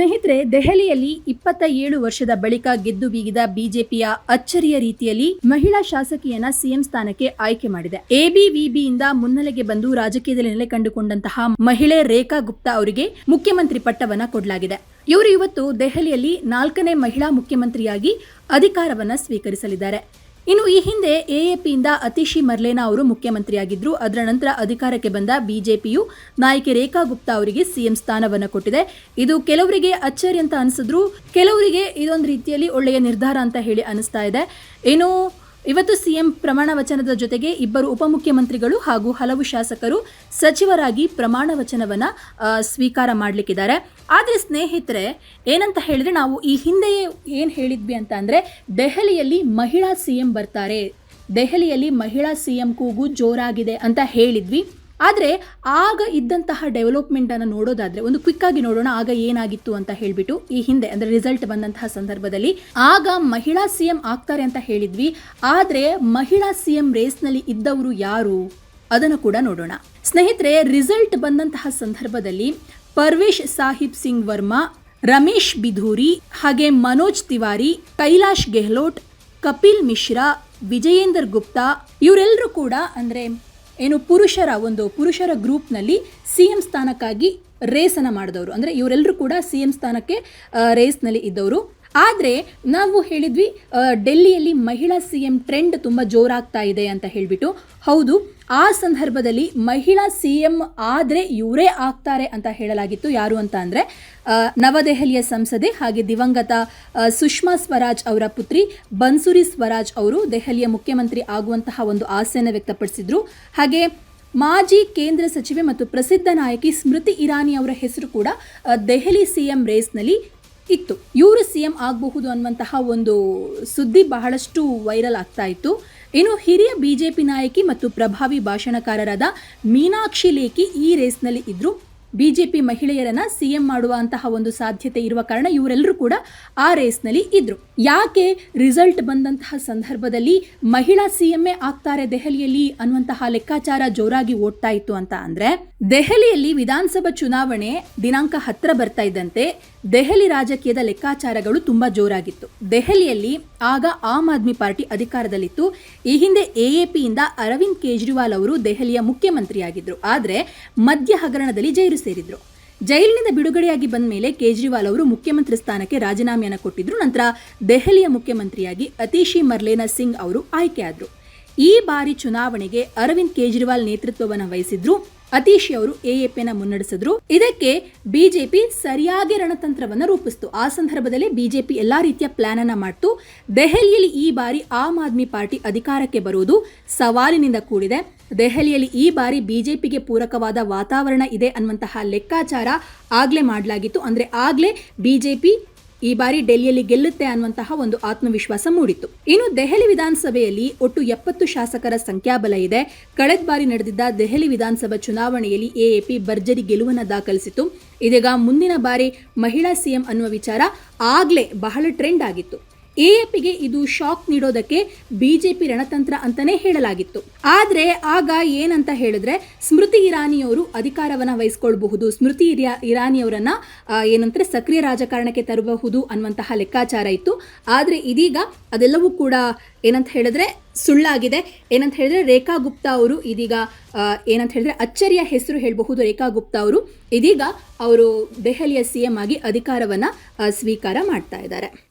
ಸ್ನೇಹಿತರೆ, ದೆಹಲಿಯಲ್ಲಿ ಇಪ್ಪತ್ತ ಏಳು ವರ್ಷದ ಬಳಿಕ ಗೆದ್ದು ಬೀಗಿದ ಬಿಜೆಪಿಯ ಅಚ್ಚರಿಯ ರೀತಿಯಲ್ಲಿ ಮಹಿಳಾ ಶಾಸಕಿಯನ್ನ ಸಿಎಂ ಸ್ಥಾನಕ್ಕೆ ಆಯ್ಕೆ ಮಾಡಿದೆ. ಎಬಿವಿಬಿಯಿಂದ ಮುನ್ನೆಲೆಗೆ ಬಂದು ರಾಜಕೀಯದಲ್ಲಿ ನೆಲೆ ಕಂಡುಕೊಂಡಂತಹ ಮಹಿಳೆ ರೇಖಾ ಗುಪ್ತಾ ಅವರಿಗೆ ಮುಖ್ಯಮಂತ್ರಿ ಪಟ್ಟವನ್ನ ಕೊಡಲಾಗಿದೆ. ಇವರು ಇವತ್ತು ದೆಹಲಿಯಲ್ಲಿ ನಾಲ್ಕನೇ ಮಹಿಳಾ ಮುಖ್ಯಮಂತ್ರಿಯಾಗಿ ಅಧಿಕಾರವನ್ನ ಸ್ವೀಕರಿಸಲಿದ್ದಾರೆ. ಇನ್ನು ಈ ಹಿಂದೆ ಎಎಪಿಯಿಂದ ಅತಿಶಿ ಮರ್ಲೇನಾ ಅವರು ಮುಖ್ಯಮಂತ್ರಿಯಾಗಿದ್ದರು ಅದರ ನಂತರ ಅಧಿಕಾರಕ್ಕೆ ಬಂದ ಬಿಜೆಪಿಯು ನಾಯಕಿ ರೇಖಾ ಗುಪ್ತಾ ಅವರಿಗೆ ಸಿಎಂ ಸ್ಥಾನವನ್ನು ಕೊಟ್ಟಿದೆ. ಇದು ಕೆಲವರಿಗೆ ಅಚ್ಚರಿ ಅಂತ ಅನಿಸಿದ್ರು. ಕೆಲವರಿಗೆ ಇದೊಂದು ರೀತಿಯಲ್ಲಿ ಒಳ್ಳೆಯ ನಿರ್ಧಾರ ಅಂತ ಹೇಳಿ ಅನಿಸ್ತಾ ಇದೆ. ಇನ್ನು ಇವತ್ತು ಸಿಎಂ ಪ್ರಮಾಣ ವಚನದ ಜೊತೆಗೆ ಇಬ್ಬರು ಉಪಮುಖ್ಯಮಂತ್ರಿಗಳು ಹಾಗೂ ಹಲವು ಶಾಸಕರು ಸಚಿವರಾಗಿ ಪ್ರಮಾಣ ವಚನವನ್ನು ಸ್ವೀಕಾರ ಮಾಡಲಿಕ್ಕಿದ್ದಾರೆ. ಆದರೆ ಸ್ನೇಹಿತರೆ, ಏನಂತ ಹೇಳಿದ್ರೆ ನಾವು ಈ ಹಿಂದೆಯೇ ಏನು ಹೇಳಿದ್ವಿ ಅಂತ ಅಂದರೆ, ದೆಹಲಿಯಲ್ಲಿ ಮಹಿಳಾ ಸಿಎಂ ಬರ್ತಾರೆ. ದೆಹಲಿಯಲ್ಲಿ ಮಹಿಳಾ ಸಿಎಂ ಕೂಗು ಜೋರಾಗಿದೆ ಅಂತ ಹೇಳಿದ್ವಿ. ಆದರೆ ಆಗ ಇದ್ದಂತಹ ಡೆವಲಪ್ಮೆಂಟನ್ನು ನೋಡೋದಾದರೆ ಒಂದು ಕ್ವಿಕ್ ಆಗಿ ನೋಡೋಣ, ಆಗ ಏನಾಗಿತ್ತು ಅಂತ ಹೇಳಿಬಿಟ್ಟು ಈ ಹಿಂದೆ ಅಂದರೆ ರಿಸಲ್ಟ್ ಬಂದಂತಹ ಸಂದರ್ಭದಲ್ಲಿ ಆಗ ಮಹಿಳಾ ಸಿಎಂ ಆಗ್ತಾರೆ ಅಂತ ಹೇಳಿದ್ವಿ. ಆದರೆ ಮಹಿಳಾ ಸಿಎಂ ರೇಸ್ನಲ್ಲಿ ಇದ್ದವರು ಯಾರು? ಅದನ್ನು ಕೂಡ ನೋಡೋಣ. ಸ್ನೇಹಿತರೆ ರಿಸಲ್ಟ್ ಬಂದಂತಹ ಸಂದರ್ಭದಲ್ಲಿ ಪರ್ವೇಶ್ ಸಾಹಿಬ್ ಸಿಂಗ್ ವರ್ಮಾ, ರಮೇಶ್ ಬಿಧೂರಿ ಹಾಗೆ ಮನೋಜ್ ತಿವಾರಿ, ಕೈಲಾಶ್ ಗೆಹ್ಲೋಟ್, ಕಪಿಲ್ ಮಿಶ್ರಾ, ವಿಜಯೇಂದರ್ ಗುಪ್ತಾ ಇವರೆಲ್ಲರೂ ಕೂಡ ಅಂದರೆ ಏನು ಪುರುಷರ, ಒಂದು ಪುರುಷರ ಗ್ರೂಪ್ನಲ್ಲಿ ಸಿ ಎಂ ಸ್ಥಾನಕ್ಕಾಗಿ ರೇಸನ್ನು ಮಾಡಿದವರು. ಅಂದರೆ ಇವರೆಲ್ಲರೂ ಕೂಡ ಸಿ ಎಂ ಸ್ಥಾನಕ್ಕೆ ರೇಸ್ನಲ್ಲಿ ಇದ್ದವರು. ಆದರೆ ನಾವು ಹೇಳಿದ್ವಿ ಡೆಲ್ಲಿಯಲ್ಲಿ ಮಹಿಳಾ ಸಿ ಎಂ ಟ್ರೆಂಡ್ ತುಂಬ ಜೋರಾಗ್ತಾ ಇದೆ ಅಂತ ಹೇಳಿಬಿಟ್ಟು. ಹೌದು, ಆ ಸಂದರ್ಭದಲ್ಲಿ ಮಹಿಳಾ ಸಿ ಎಂ ಆದರೆ ಇವರೇ ಆಗ್ತಾರೆ ಅಂತ ಹೇಳಲಾಗಿತ್ತು. ಯಾರು ಅಂತ ಅಂದರೆ ನವದೆಹಲಿಯ ಸಂಸದೆ ಹಾಗೆ ದಿವಂಗತ ಸುಷ್ಮಾ ಸ್ವರಾಜ್ ಅವರ ಪುತ್ರಿ ಬನ್ಸುರಿ ಸ್ವರಾಜ್ ಅವರು ದೆಹಲಿಯ ಮುಖ್ಯಮಂತ್ರಿ ಆಗುವಂತಹ ಒಂದು ಆಸೆಯನ್ನು ವ್ಯಕ್ತಪಡಿಸಿದ್ರು. ಹಾಗೆ ಮಾಜಿ ಕೇಂದ್ರ ಸಚಿವೆ ಮತ್ತು ಪ್ರಸಿದ್ಧ ನಾಯಕಿ ಸ್ಮೃತಿ ಇರಾನಿ ಅವರ ಹೆಸರು ಕೂಡ ದೆಹಲಿ ಸಿಎಂ ರೇಸ್ನಲ್ಲಿ ಇತ್ತು. ಇವರು ಸಿಎಂ ಆಗಬಹುದು ಅನ್ನುವಂತಹ ಒಂದು ಸುದ್ದಿ ಬಹಳಷ್ಟು ವೈರಲ್ ಆಗ್ತಾ ಇತ್ತು. ಇನ್ನು ಹಿರಿಯ ಬಿಜೆಪಿ ನಾಯಕಿ ಮತ್ತು ಪ್ರಭಾವಿ ಭಾಷಣಕಾರರಾದ ಮೀನಾಕ್ಷಿ ಲೇಖಿ ಈ ರೇಸ್ನಲ್ಲಿ ಇದ್ರು. ಬಿಜೆಪಿ ಮಹಿಳೆಯರನ್ನ ಸಿಎಂ ಮಾಡುವಂತಹ ಒಂದು ಸಾಧ್ಯತೆ ಇರುವ ಕಾರಣ ಇವರೆಲ್ಲರೂ ಕೂಡ ಆ ರೇಸ್ನಲ್ಲಿ ಇದ್ದರು ಯಾಕೆ ರಿಸಲ್ಟ್ ಬಂದಂತಹ ಸಂದರ್ಭದಲ್ಲಿ ಮಹಿಳಾ ಸಿ ಸಿಎಂಎ ಆಗ್ತಾರೆ ದೆಹಲಿಯಲ್ಲಿ ಅನ್ನುವಂತಹ ಲೆಕ್ಕಾಚಾರ ಜೋರಾಗಿ ಓಡ್ತಾ ಇತ್ತು ಅಂತ ಅಂದ್ರೆ, ದೆಹಲಿಯಲ್ಲಿ ವಿಧಾನಸಭಾ ಚುನಾವಣೆ ದಿನಾಂಕ ಹತ್ತಿರ ಬರ್ತಾ ಇದ್ದಂತೆ ದೆಹಲಿ ರಾಜಕೀಯದ ಲೆಕ್ಕಾಚಾರಗಳು ತುಂಬ ಜೋರಾಗಿತ್ತು. ದೆಹಲಿಯಲ್ಲಿ ಆಗ ಆಮ್ ಆದ್ಮಿ ಪಾರ್ಟಿ ಅಧಿಕಾರದಲ್ಲಿತ್ತು. ಈ ಹಿಂದೆ ಎಎಪಿಯಿಂದ ಅರವಿಂದ್ ಕೇಜ್ರಿವಾಲ್ ಅವರು ದೆಹಲಿಯ ಮುಖ್ಯಮಂತ್ರಿಯಾಗಿದ್ದರು ಆದರೆ ಮದ್ಯ ಹಗರಣದಲ್ಲಿ ಜೈಲು ಸೇರಿದ್ರು. ಜೈಲಿನಿಂದ ಬಿಡುಗಡೆಯಾಗಿ ಬಂದ ಮೇಲೆ ಕೇಜ್ರಿವಾಲ್ ಅವರು ಮುಖ್ಯಮಂತ್ರಿ ಸ್ಥಾನಕ್ಕೆ ರಾಜೀನಾಮೆಯನ್ನು ಕೊಟ್ಟಿದ್ರು. ನಂತರ ದೆಹಲಿಯ ಮುಖ್ಯಮಂತ್ರಿಯಾಗಿ ಅತಿಶಿ ಮರ್ಲೇನಾ ಸಿಂಗ್ ಅವರು ಆಯ್ಕೆಯಾದರು. ಈ ಬಾರಿ ಚುನಾವಣೆಗೆ ಅರವಿಂದ್ ಕೇಜ್ರಿವಾಲ್ ನೇತೃತ್ವವನ್ನು ವಹಿಸಿದ್ರು. ಅತೀಶಿ ಅವರು ಎಎಪಿನ ಮುನ್ನಡೆಸಿದ್ರು. ಇದಕ್ಕೆ ಬಿಜೆಪಿ ಸರಿಯಾಗಿ ರಣತಂತ್ರವನ್ನು ರೂಪಿಸಿತು. ಆ ಸಂದರ್ಭದಲ್ಲಿ ಬಿಜೆಪಿ ಎಲ್ಲಾ ರೀತಿಯ ಪ್ಲಾನ್ ಅನ್ನ ಮಾಡ್ತು. ದೆಹಲಿಯಲ್ಲಿ ಈ ಬಾರಿ ಆಮ್ ಆದ್ಮಿ ಪಾರ್ಟಿ ಅಧಿಕಾರಕ್ಕೆ ಬರುವುದು ಸವಾಲಿನಿಂದ ಕೂಡಿದೆ. ದೆಹಲಿಯಲ್ಲಿ ಈ ಬಾರಿ ಬಿಜೆಪಿಗೆ ಪೂರಕವಾದ ವಾತಾವರಣ ಇದೆ ಅನ್ನುವಂತಹ ಲೆಕ್ಕಾಚಾರ ಆಗ್ಲೇ ಮಾಡಲಾಗಿತ್ತು. ಅಂದ್ರೆ ಆಗ್ಲೇ ಬಿಜೆಪಿ ಈ ಬಾರಿ ಡೆಲ್ಲಿಯಲ್ಲಿ ಗೆಲ್ಲುತ್ತೆ ಅನ್ನುವಂತಹ ಒಂದು ಆತ್ಮವಿಶ್ವಾಸ ಮೂಡಿತ್ತು. ಇನ್ನು ದೆಹಲಿ ವಿಧಾನಸಭೆಯಲ್ಲಿ ಒಟ್ಟು ಎಪ್ಪತ್ತು ಶಾಸಕರ ಸಂಖ್ಯಾಬಲ ಇದೆ. ಕಳೆದ ಬಾರಿ ನಡೆದಿದ್ದ ದೆಹಲಿ ವಿಧಾನಸಭಾ ಚುನಾವಣೆಯಲ್ಲಿ ಎಎಪಿ ಭರ್ಜರಿ ಗೆಲುವನ್ನು ದಾಖಲಿಸಿತು ಇದೀಗ ಮುಂದಿನ ಬಾರಿ ಮಹಿಳಾ ಸಿಎಂ ಅನ್ನುವ ವಿಚಾರ ಆಗ್ಲೇ ಬಹಳ ಟ್ರೆಂಡ್ ಆಗಿತ್ತು. ಎಎಪಿಗೆ ಇದು ಶಾಕ್ ನೀಡೋದಕ್ಕೆ ಬಿಜೆಪಿ ರಣತಂತ್ರ ಅಂತಾನೆ ಹೇಳಲಾಗಿತ್ತು. ಆದ್ರೆ ಆಗ ಏನಂತ ಹೇಳಿದ್ರೆ ಸ್ಮೃತಿ ಇರಾನಿಯವರು ಅಧಿಕಾರವನ್ನ ವಹಿಸ್ಕೊಳ್ಬಹುದು. ಸ್ಮೃತಿ ಇರಾ ಇರಾನಿಯವರನ್ನ ಏನಂತಾರೆ, ಸಕ್ರಿಯ ರಾಜಕಾರಣಕ್ಕೆ ತರಬಹುದು ಅನ್ನುವಂತಹ ಲೆಕ್ಕಾಚಾರ ಇತ್ತು. ಆದ್ರೆ ಇದೀಗ ಅದೆಲ್ಲವೂ ಕೂಡ ಏನಂತ ಹೇಳಿದ್ರೆ ಸುಳ್ಳಾಗಿದೆ. ಏನಂತ ಹೇಳಿದ್ರೆ ರೇಖಾ ಗುಪ್ತಾ ಅವರು ಇದೀಗ ಏನಂತ ಹೇಳಿದ್ರೆ ಅಚ್ಚರಿಯ ಹೆಸರು ಹೇಳಬಹುದು ರೇಖಾ ಗುಪ್ತಾ ಅವರು. ಇದೀಗ ಅವರು ದೆಹಲಿಯ ಸಿಎಂ ಆಗಿ ಅಧಿಕಾರವನ್ನ ಸ್ವೀಕಾರ ಮಾಡ್ತಾ ಇದ್ದಾರೆ.